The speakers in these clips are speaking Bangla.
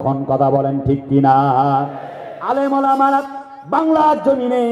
এখন কথা বলেন ঠিক কিনা? আলেমারা বাংলার জমিনে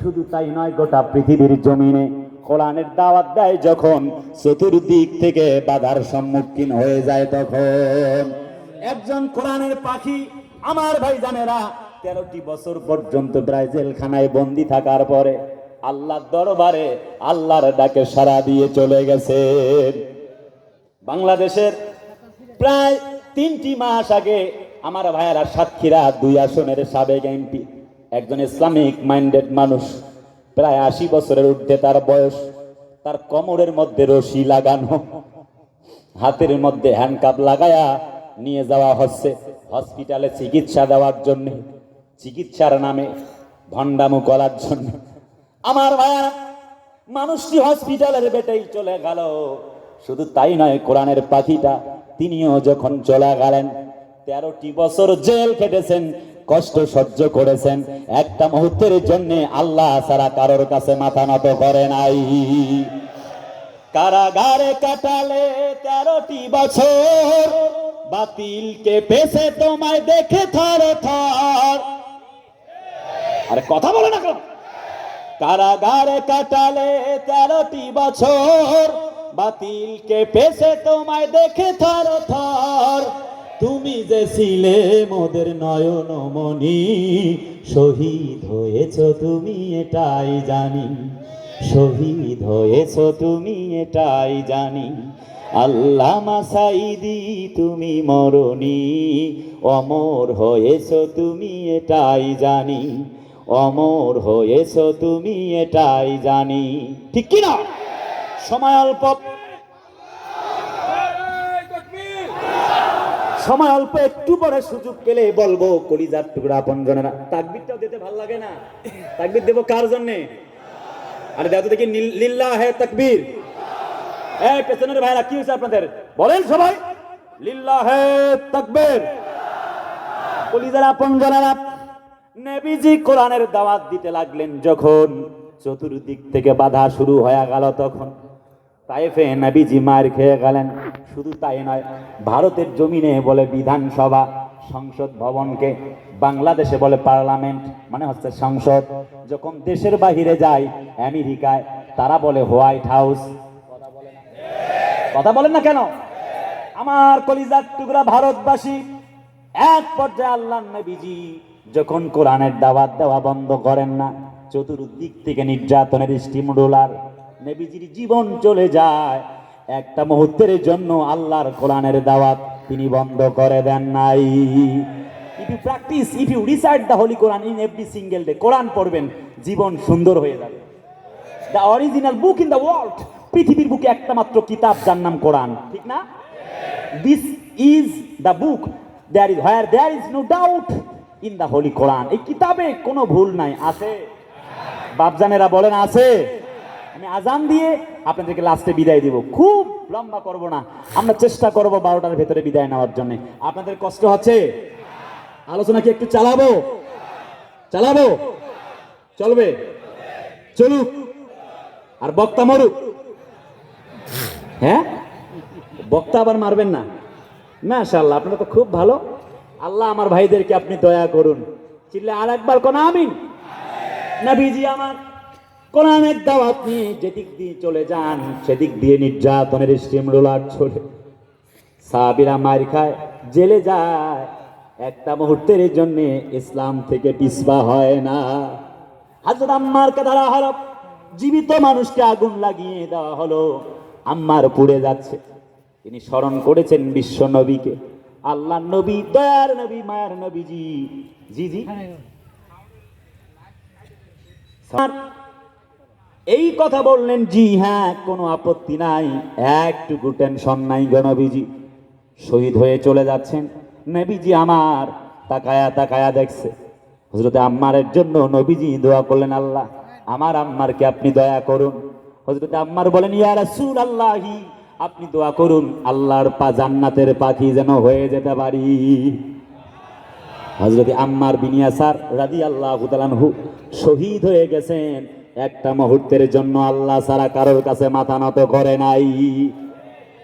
শুধু তাই নয়, গোটা পৃথিবীর জমিনে কোরআনের দাওয়াত দেয় যখন চতুর্দিক থেকে বাধার সম্মুখীন হয়ে যায় তখন। একজন কোরআনের পাখি, আমার ভাই জানেরা তেরোটি বছর পর্যন্ত প্রায় জেলখানায় বন্দি থাকার পরে আল্লাহর দরবারে আল্লাহর ডাকে সাড়া দিয়ে চলে গেছেন বাংলাদেশের প্রায় তিনটি মাস আগে আমার ভাইয়েরা সাতক্ষীরা দুই আসনের সাবেক এমপি, একজন ইসলামিক মাইন্ডেড মানুষ, প্রায় আশি বছরের ঊর্ধ্বে তার বয়স, তার কোমরের মধ্যে রশি লাগানো, হাতের মধ্যে হ্যান্ডকাপ লাগায়া নিয়ে যাওয়া হচ্ছে হসপিটালে চিকিৎসা দেওয়ার জন্য, চিকিৎসার নামে ভণ্ডামু করার জন্য। আমার ভাইয়া, মানুষটি হসপিটালের বেটেই চলে গেল। শুধু তাই নয়, কোরআনের পাখিটা, তিনিও যখন চলে গেলেন তেরোটি বছর জেল কেটেছেন কষ্ট সহ্য করেছেন। একটা মুহূর্তের জন্য আল্লাহ ছাড়া কারোর কাছে মাথা নত করে নাই। কারাগারে কাটালে তেরোটি বছর বাতিলকে পেছে তোমায় দেখে থর থর। আরে কথা বলে না কারাগারে কাটালে তেরোটি বছর বাতিলকে পেছে তোমায় দেখে থর থর। যে ছিলে মোদের নয়ন মনি শহীদ হয়েছ তুমি এটাই জানি। শহীদ হয়েছ তুমি এটাই জানি। আল্লামা সাইদি তুমি মরণি। অমর হয়েছ তুমি এটাই জানি। অমর হয়েছ তুমি এটাই জানি। ঠিক কিনা? সময় অল্প। সময় অল্প একটু পরে সুযোগ পেলে বলব কলিজার টুকরা আপন জনেরা তাকবিরটাও দিতে ভালো লাগে না। তাকবির দেবো কার জন্যে? আরে দেখো দেখি লিল্লা হে তাকবীর। এই পেছনের ভাইরা, কি হয়েছে আপনাদের? বলেন সবাই। লিল্লা হে তাকবীর। কলিজার আপন জনেরা নেবিজি কোরআনের দাওয়াত দিতে লাগলেন যখন। চতুর্দিক থেকে বাধা শুরু হয়ে গেল তখন। তাইফে নবীজি মার খেয়ে গেলেন। শুধু তাই নয়, ভারতের জমিনে বলে বিধানসভা, সংসদ ভবনকে বাংলাদেশে বলে পার্লামেন্ট মানে হচ্ছে সংসদ। যখন দেশের বাহিরে যায়, আমেরিকায়, তারা বলে হোয়াইট হাউস। কথা বলেন না কেন? আমার কলিজার টুকরা ভারতবাসী, এক পর্যায়ে আল্লাহ নবীজি যখন কোরআনের দাওয়াত দেওয়া বন্ধ করেন না, চতুর্দিক থেকে নির্যাতনের স্টিমুলার নবীজির জীবন চলে যায়। একটা মুহূর্তের জন্য আল্লাহর কোরআনের দাওয়াত তিনি বন্ধ করে দেন নাই। If you practice if you recite the holy Quran in every single day Quran পড়বেন, জীবন সুন্দর হয়ে যাবে। The original book in the world পৃথিবীর বুকে একটা মাত্র কিতাব যার নাম কোরআন ঠিক না? This is the book there is where there is no doubt in the holy Quran এই কিতাবে কোনো ভুল নাই, আছে? বাপজানেরা বলেন, আছে? আমি আজান দিয়ে আপনাদেরকে লাস্টে বিদায় দিব। খুব লম্বা করব না। আমরা চেষ্টা করব বারোটার ভেতরে বিদায় নেওয়ার জন্য। আপনাদের কষ্ট হচ্ছে? আলোচনা কি একটু চালাবো? চালাবো? চলবে? চলুক। আর বক্তা মরুক। হ্যাঁ? বক্তা আবার মারবেন না। মাশাল্লাহ আপনারা তো খুব ভালো। আল্লাহ আমার ভাইদেরকে আপনি দয়া করুন। চিল্লে আর একবার কোন, আমিন। না নবীজি আমার। কোরআনের দাওয়াত নিয়ে যেদিক দিয়ে চলে যান সেদিক দিয়ে নির্যাতনের স্টিম রোলার চলে সাহাবিরা মার খায় জেলে যায়। একটা মুহূর্তের জন্য ইসলাম থেকে পিছপা হয় না। হাজরত আম্মারকে ধরা হলো জীবিত মানুষকে আগুন লাগিয়ে দেওয়া হলো আম্মার পুড়ে যাচ্ছে। তিনি স্মরণ করেছেন বিশ্ব নবীকে। আল্লাহ নবী দয়ার নবী মায়ার নবীজি। জি জি। স্যার, এই কথা বললেন, জি হ্যাঁ কোনো আপত্তি নাই। একটুকু টেনশন নাই গো নবীজি। শহীদ হয়ে চলে যাচ্ছেন। নবীজি আমার তাকায়া তাকায়া দেখছে। হজরতে আম্মারের জন্য নবীজি দোয়া করলেন, আল্লাহ, আমার আম্মারকে আপনি দয়া করুন। হজরতে আম্মার বলেন, ইয়া রাসূল আল্লাহি আপনি দোয়া করুন, আল্লাহর পা জান্নাতের পাখি যেন হয়ে যেতে পারি। হজরত আম্মার বিনিয়া বিনিয়াসার রাদি আল্লাহ শহীদ হয়ে গেছেন। একটা মুহূর্তের জন্য আল্লাহ সারা কারোর কাছে মাথা নত করে নাই।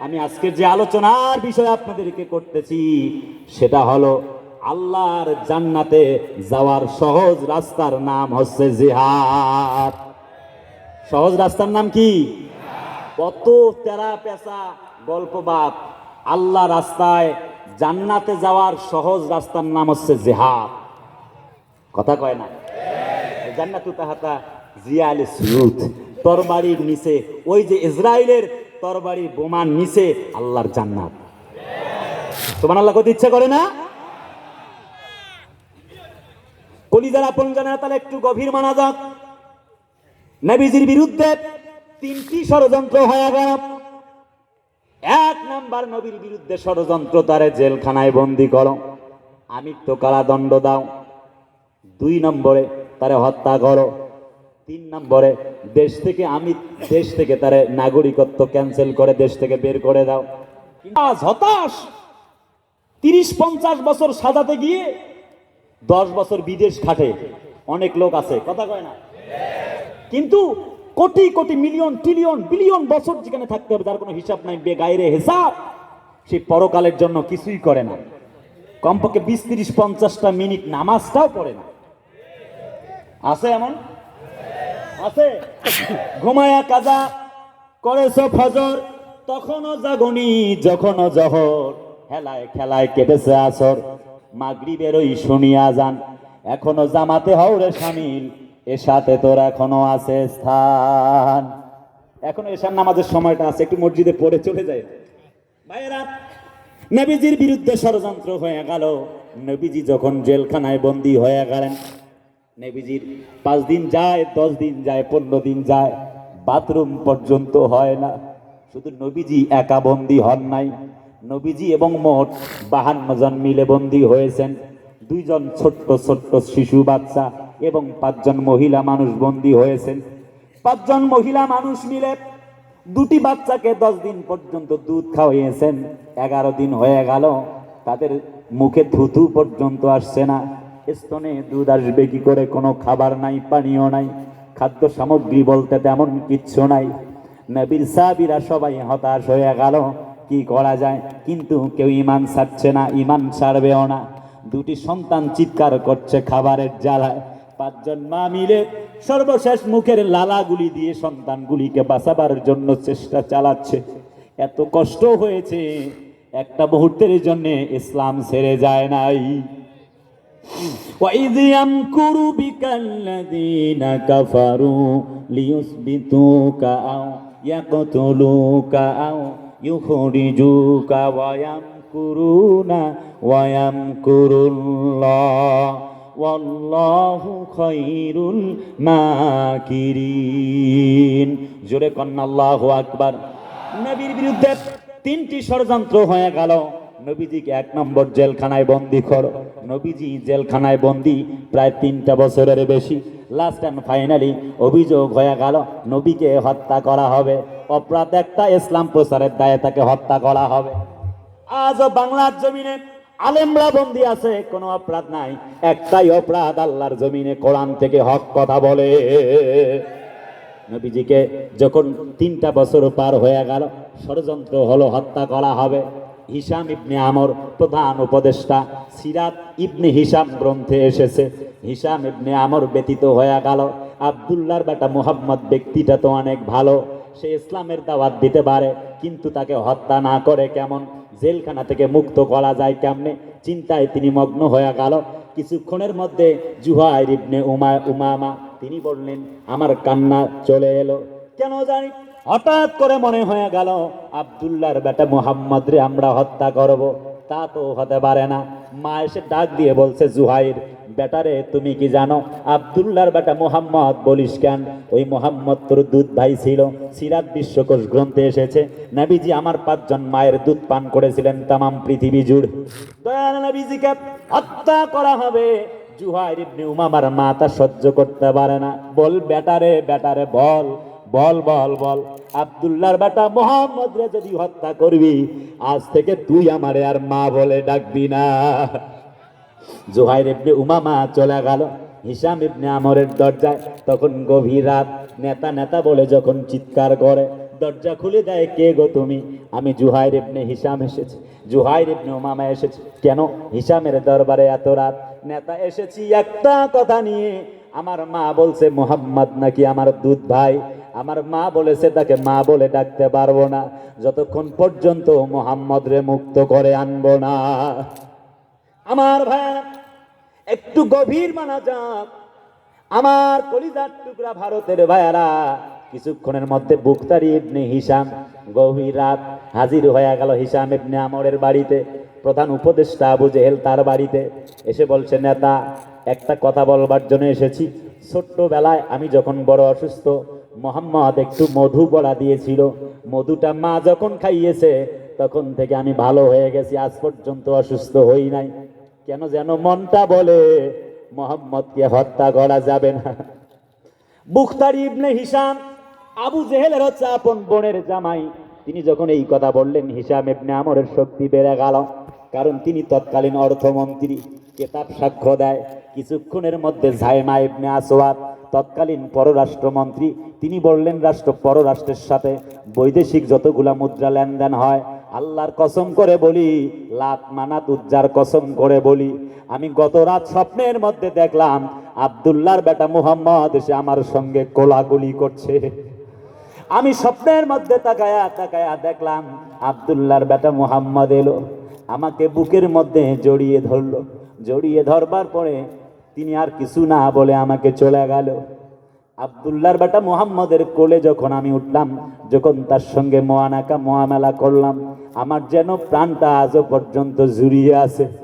আমি আজকের যে আলোচনার বিষয় আপনাদেরকে করতেছি, সেটা হলো আল্লাহর জান্নাতে যাওয়ার সহজ রাস্তার নাম হচ্ছে জিহাদ। সহজ রাস্তার নাম কি? কত তেরা পেঁচা গল্পবাদ আল্লাহ রাস্তায় জান্নাতে যাওয়ার সহজ রাস্তার নাম হচ্ছে জেহাদ। কথা কয় না? জান্নাতু তাহাতা জিয়াল সুয়ুত তরবারির নিচে, ওই যে ইসরায়েলের তরবারির বোমার নিচে আল্লাহর জান্নাত। তোমার আল্লাহ করতে ইচ্ছা করে না? কলিজার আপন জানা তাহলে একটু গভীর মানা যাক। নবীজির বিরুদ্ধে তিনটি ষড়যন্ত্র হয়ে গেল। এক নাম্বার নবীর বিরুদ্ধে ষড়যন্ত্র, তারে জেলখানায় বন্দি করো। আমৃত্য কারাদণ্ড দাও। দুই নম্বরে তারে হত্যা করো। তিন নম্বরে, দেশ থেকে আমি দেশ থেকে তারে নাগরিকত্ব ক্যান্সেল করে দেশ থেকে বের করে দাও। হতাশ। তিরিশ পঞ্চাশ বছর সাজাতে গিয়ে দশ বছর বিদেশ খাটে অনেক লোক আছে। কথা কয় না? কিন্তু crore crore million trillion billion বছর যেখানে থাকতে হবে তার কোনো হিসাব নাই, বেগাইরে হিসাব, সে পরকালের জন্য কিছুই করে না। কমপক্ষে বিশ, তিরিশ, পঞ্চাশটা মিনিট নামাজটাও পড়ে না। আছে এমন? আছে? ঘুমায়া কাজা করেছ ফজর, তখনও জাগনি, যখনও জহর। হেলায় খেলায় কেটেছে আসর, মাগরিবের ওই শুনিয়া যান, এখনও জামাতে হওরে সামিল এ সাথে তোর এখনও আছে স্থান। এখনও এশার নামাজের সময়টা আছে, একটু মসজিদে পড়ে চলে যায়। ভাইয়েরা নবীজির বিরুদ্ধে ষড়যন্ত্র হয়ে গেল। নবীজি যখন জেলখানায় বন্দী হয়ে গেলেন নবীজির পাঁচ দিন যায়, দশ দিন যায়, পনেরো দিন যায়, বাথরুম পর্যন্ত হয় না। শুধু নবীজি একা বন্দী হন নাই। নবীজি এবং মোট বাহান্ন জন মিলে বন্দী হয়েছেন। দুইজন ছোট্ট ছোট্ট শিশু বাচ্চা এবং পাঁচজন মহিলা মানুষ বন্দী হয়েছেন। পাঁচজন মহিলা মানুষ মিলে দুটি বাচ্চাকে দশ দিন পর্যন্ত দুধ খাওয়িয়েছেন এগারো দিন হয়ে গেল, তাদের মুখে থুতু পর্যন্ত আসছে না। স্তনে দুধ আসবে কি করে? কোনো খাবার নাই, পানীয় নাই, খাদ্য সামগ্রী বলতে তেমন কিচ্ছু নাই। নবীর সাবিরা সবাই হতাশ হয়ে গেল, কি করা যায়? কিন্তু কেউ ইমান ছাড়ছে না ইমান ছাড়বেও না। দুটি সন্তান চিৎকার করছে খাবারের জ্বালায়। পাঁচজন মা মিলে সর্বশেষ মুখের লালাগুলি দিয়ে সন্তানগুলিকে বাঁচাবার জন্য চেষ্টা চালাচ্ছে। এত কষ্ট হয়েছে, একটা মুহূর্তের জন্যে ইসলাম ছেড়ে যায় নাই। وإذ يمكر بك الذين كفروا ليثبتوك أو يقتلوك أو يخرجوك ويمكرون ويمكر الله والله خير الماكرين জোরে কন্যা আল্লাহ আকবার নবীর বিরুদ্ধে তিনটি ষড়যন্ত্র হয়ে গেল নবীজিকে এক নম্বর জেলখানায় বন্দি করো। নবীজি জেলখানায় বন্দি প্রায় তিনটা বছরের বেশি। লাস্ট অ্যান্ড ফাইনালি অভিযোগ হয়ে গেল, নবীকে হত্যা করা হবে। অপরাধ একটা, ইসলাম প্রচারের দায়ে তাকে হত্যা করা হবে। আজও বাংলার জমিনে আলেমরা বন্দি আছে, কোনো অপরাধ নাই। একটাই অপরাধ, আল্লাহর জমিনে কোরআন থেকে হক কথা বলে। নবীজিকে যখন তিনটা বছর পার হয়ে গেল, ষড়যন্ত্র হলো হত্যা করা হবে। হিসাম ইবনে আমর প্রধান উপদেষ্টা। সিরাত ইবনে হিসাম গ্রন্থে এসেছে। হিসাম ইবনে আমর ব্যতীত হয়ে গেল। আবদুল্লাহর বেটা মুহাম্মদ ব্যক্তিটা তো অনেক ভালো। সে ইসলামের দাওয়াত দিতে পারে, কিন্তু তাকে হত্যা না করে কেমন? জেলখানা থেকে মুক্ত করা যায় কেমনে? চিন্তায় তিনি মগ্ন হয়ে গেল। কিছুক্ষণের মধ্যে জুহাইর ইবনে উমা, উমামা, তিনি বললেন, আমার কান্না চলে এলো। কেন জানি হঠাৎ করে মনে হয়ে গেল, আবদুল্লাহর বেটা মুহাম্মদ রে আমরা হত্যা করব। তা তো হতে পারে না। মা এসে ডাক দিয়ে বলছে, জুহাইর বেটারে তুমি কি জানো? আবদুল্লাহর বেটা মোহাম্মদ বলিস কেন? ওই মোহাম্মদ তোর দুধ ভাই ছিল। সিরাত বিশ্বকোষ গ্রন্থে এসেছে, নবীজি আমার পাঁচজন মায়ের দুধ পান করেছিলেন, তামাম পৃথিবী জুড়। হত্যা করা হবে। জুহাইর ইবনে উমামার মা তা সহ্য করতে পারে না। বল বেটারে বেটারে বল। বল বল বল। আবদুল্লাহর বেটা মোহাম্মদ রে যদি হত্যা করবি, আজ থেকে তুই আমারে আর মা বলে ডাকবি না। জোহাইর ইবনে উমামা চলে গেল। হিসাম ইবনে আমরের দরজায়। তখন গভীর রাত নেতা নেতা বলে যখন চিৎকার করে, দরজা খুলে দেয়, কে গো তুমি? আমি জুহাইর ইবনে হিসাম এসেছি। জুহাইর ইবনে উমামা এসেছি। কেন? হিসামের দরবারে এত রাত নেতা এসেছি একটা কথা নিয়ে। আমার মা বলছে, মোহাম্মদ নাকি আমার দুধ ভাই? আমার মা বলেছে, তাকে মা বলে ডাকতে পারব না। যতক্ষণ পর্যন্ত মোহাম্মদ রে মুক্ত করে আনব না। আমার ভাই, একটু গভীর মানা যাক। আমার কলিজার টুকরা ভারতের ভাইয়ারা, কিছুক্ষণের মধ্যে বুকতারি ইবনে হিসাম গভীর রাত হাজির হয়ে গেল হিসাম ইবনে আমরের বাড়িতে। প্রধান উপদেষ্টা আবু জেহেল তার বাড়িতে এসে বলছে, নেতা, একটা কথা বলবার জন্য এসেছি। ছোট্টবেলায় আমি যখন বড় অসুস্থ মোহাম্মদ একটু মধু পড়া দিয়েছিল। মধুটা মা যখন খাইয়েছে, তখন থেকে আমি ভালো হয়ে গেছি, আজ পর্যন্ত অসুস্থ হই নাই। কেন যেন মনটা বলে, মোহাম্মদকে হত্যা করা যাবে না। বুখতারি ইবনে হিসাম আবু জেহেলের হচ্ছে আপন বোনের জামাই। তিনি যখন এই কথা বললেন হিসাম ইবনে আমরের শক্তি বেড়ে গেল, কারণ তিনি তৎকালীন অর্থমন্ত্রী। কেতাব সাক্ষ্য দেয়, কিছুক্ষণের মধ্যে জায়মা ইবনে আসওয়াদ তৎকালীন পররাষ্ট্রমন্ত্রী, তিনি বললেন, রাষ্ট্র পররাষ্ট্রের সাথে বৈদেশিক যতগুলা মুদ্রা লেনদেন হয়, আল্লাহর কসম করে বলি, লাত মানাত উজ্জার কসম করে বলি। আমি গত রাত স্বপ্নের মধ্যে দেখলাম আবদুল্লার বেটা মুহাম্মদ এসে আমার সঙ্গে কোলাগুলি করছে। আমি স্বপ্নের মধ্যে তাকায়া তাকায়া দেখলাম আবদুল্লার বেটা মুহাম্মদ এলো, আমাকে বুকের মধ্যে জড়িয়ে ধরলো। জড়িয়ে ধরবার পরে তিনি আর কিছু না বলে আমাকে চলে গেল। আবদুল্লাহর বেটা মোহাম্মদের কোলে যখন আমি উঠলাম, যখন তার সঙ্গে মোয়ানাকা মোয়ামেলা করলাম, আমার যেন প্রাণটা আজও পর্যন্ত জুড়িয়ে আছে।